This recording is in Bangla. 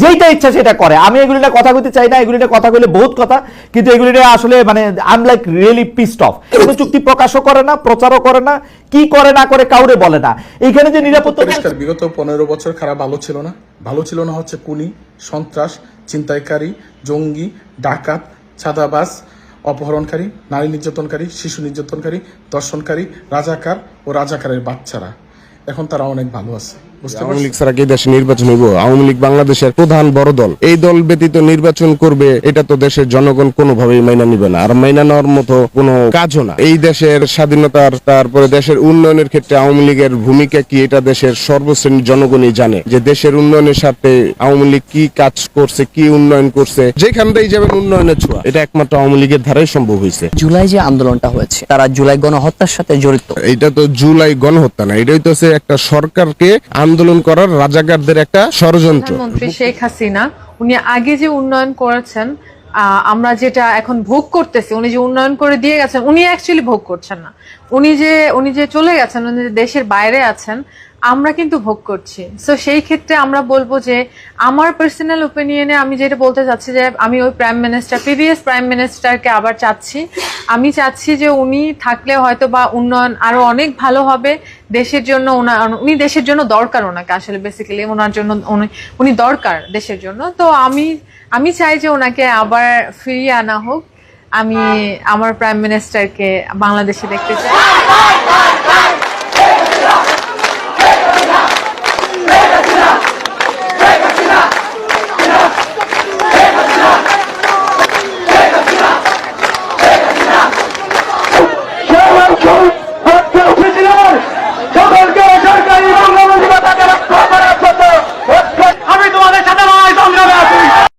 যেইটা ইচ্ছা সেটা করে। আমি এগুলি কথা বলতে চাই না, এগুলি কথা বলে বহুত কথা, কিন্তু এগুলি আসলে মানে I am like really pissed off কোনো চুক্তি প্রকাশও করে না, প্রচারও করে না, কি করে না করে কাউরে বলে না। এইখানে যে নিরাপত্তা বিগত পনেরো বছর খারাপ, ভালো ছিল না। ভালো ছিল না হচ্ছে কুনি, সন্ত্রাস, ছিনতাইকারী, জঙ্গি, ডাকাত, ছাদাবাজ, অপহরণকারী, নারী নির্যাতনকারী, শিশু নির্যাতনকারী, দর্শনকারী, রাজাকার ও রাজাকারের বাচ্চারা। এখন তারা অনেক ভালো আছে। আওয়ামী লীগ ছাড়া কি দেশে নির্বাচন হইব? আওয়ামী লীগ বাংলাদেশের প্রধান বড় দল। এই দল ব্যতীত নির্বাচন করবে এটা তো দেশের জনগণ কোনোভাবেই মাইনা নিবে না। আর মাইনা নেওয়ার মতো কোনো কাজও না। এই দেশের স্বাধীনতার তারপরে দেশের উন্নয়নের ক্ষেত্রে আওয়ামী লীগের ভূমিকা কি এটা দেশের সর্বশ্রেণীর জনগণই জানে। যে দেশের উন্নয়নের সাথে আওয়ামী লীগ কি কাজ করছে কি উন্নয়ন করছে যেখানটাই যাবেন উন্নয়নের ছোঁয়া। এটা একমাত্র আওয়ামী লীগের ধারাই সম্ভব হয়েছে। জুলাই যে আন্দোলনটা হয়েছে তারা জুলাই গণহত্যার সাথে জড়িত। এটা তো জুলাই গণহত্যা না এটা হইতেছে একটা সরকারকে আন্দোলন করার রাজাকারদের একটা ষড়যন্ত্র। প্রধানমন্ত্রী শেখ হাসিনা, উনি আগে যে উন্নয়ন করেছেন আমরা যেটা এখন ভোগ করতেছি, উনি যে উন্নয়ন করে দিয়ে গেছেন, উনি অ্যাকচুয়ালি ভোগ করছেন না। উনি যে উনি যে চলে গেছেন, উনি যে দেশের বাইরে আছেন, আমরা কিন্তু ভোগ করছি। সো সেই ক্ষেত্রে আমরা বলব যে, আমার পার্সোনাল ওপিনিয়নে আমি যেটা বলতে চাচ্ছি যে, আমি ওই প্রাইম মিনিস্টার প্রিভিয়াস প্রাইম মিনিস্টারকে আবার চাচ্ছি। আমি চাচ্ছি যে উনি থাকলে হয়তো বা উন্নয়ন আরও অনেক ভালো হবে দেশের জন্য ওনার, উনি দেশের জন্য দরকার ওনাকে আসলে বেসিক্যালি ওনার জন্য উনি- দরকার দেশের জন্য। তো আমি আমি চাই যে ওনাকে আবার ফিরিয়ে আনা হোক। আমি আমার প্রাইম মিনিস্টারকে বাংলাদেশে দেখতে চাই।